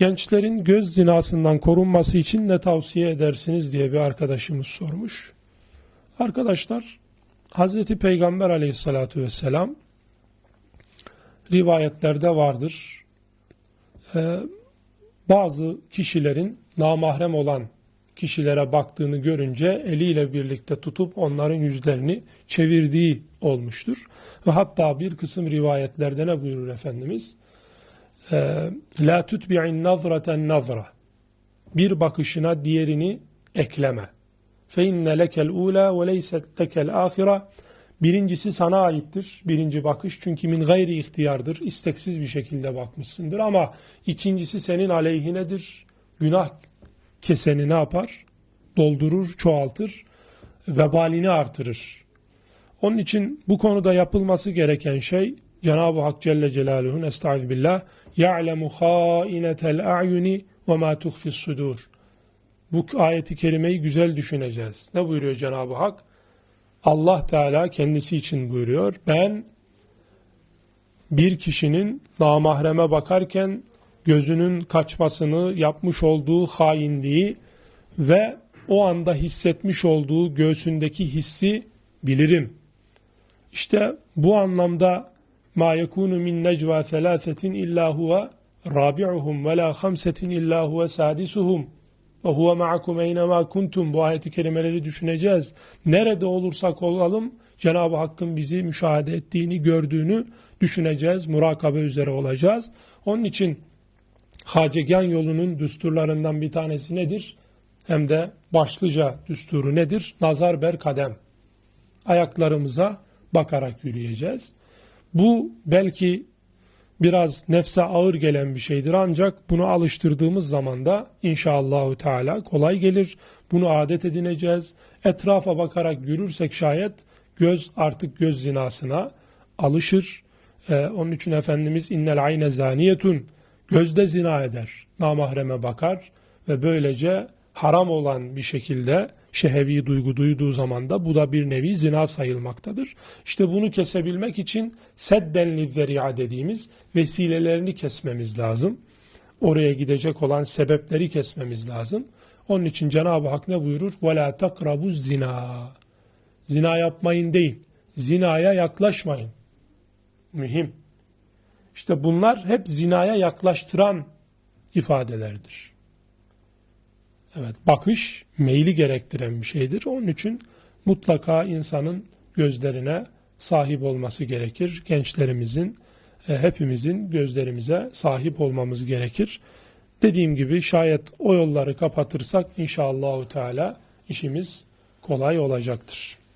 Gençlerin göz zinasından korunması için ne tavsiye edersiniz diye bir arkadaşımız sormuş. Arkadaşlar Hazreti Peygamber aleyhissalatu vesselam rivayetlerde vardır. Ee, bazı kişilerin namahrem olan kişilere baktığını görünce eliyle birlikte tutup onların yüzlerini çevirdiği olmuştur. Ve hatta bir kısım rivayetlerde ne buyurur Efendimiz? Ee, La tutbi'in nazraten nazra. Bir bakışına diğerini ekleme. Fe inne lekel ula ve leyset lekel ahira. Birincisi sana aittir. Birinci bakış çünkü min gayri ihtiyardır. İsteksiz bir şekilde bakmışsındır ama ikincisi senin aleyhinedir. Günah keseni ne yapar? Doldurur, çoğaltır, vebalini artırır. Onun için bu konuda yapılması gereken şey Cenab-ı Hak Celle Celaluhu'nun estaizu billah khainetel a'yuni ve ma tuhfis sudur. Bu ayeti kerimeyi güzel düşüneceğiz. Ne buyuruyor Cenab-ı Hak? Allah Teala kendisi için buyuruyor. Ben bir kişinin namahreme bakarken gözünün kaçmasını yapmış olduğu hainliği ve o anda hissetmiş olduğu göğsündeki hissi bilirim. İşte bu anlamda ma yekunu min necva thelâthetin illa huve rabi'uhum ve la hamsetin illa huve sadisuhum ve huve ma'akum eynemâ kuntum bu ayeti kerimeleri düşüneceğiz. Nerede olursak olalım Cenab-ı Hakk'ın bizi müşahede ettiğini, gördüğünü düşüneceğiz, murakabe üzere olacağız. Onun için Hacegan yolunun düsturlarından bir tanesi nedir? Hem de başlıca düsturu nedir? Nazar ber kadem. Ayaklarımıza bakarak yürüyeceğiz. Bu belki biraz nefse ağır gelen bir şeydir ancak bunu alıştırdığımız zaman da inşallahü teala kolay gelir. Bunu adet edineceğiz. Etrafa bakarak yürürsek şayet göz artık göz zinasına alışır. Ee, onun için Efendimiz innel ayne zaniyetun gözde zina eder. Namahreme bakar ve böylece haram olan bir şekilde şehevi duygu duyduğu zaman da bu da bir nevi zina sayılmaktadır. İşte bunu kesebilmek için sedden lizzeri'a dediğimiz vesilelerini kesmemiz lazım. Oraya gidecek olan sebepleri kesmemiz lazım. Onun için Cenab-ı Hak ne buyurur? وَلَا تَقْرَبُ zina. Zina yapmayın değil, zinaya yaklaşmayın. Mühim. İşte bunlar hep zinaya yaklaştıran ifadelerdir. Evet, bakış meyli gerektiren bir şeydir. Onun için mutlaka insanın gözlerine sahip olması gerekir. Gençlerimizin, e, hepimizin gözlerimize sahip olmamız gerekir. Dediğim gibi şayet o yolları kapatırsak inşallahü teala işimiz kolay olacaktır.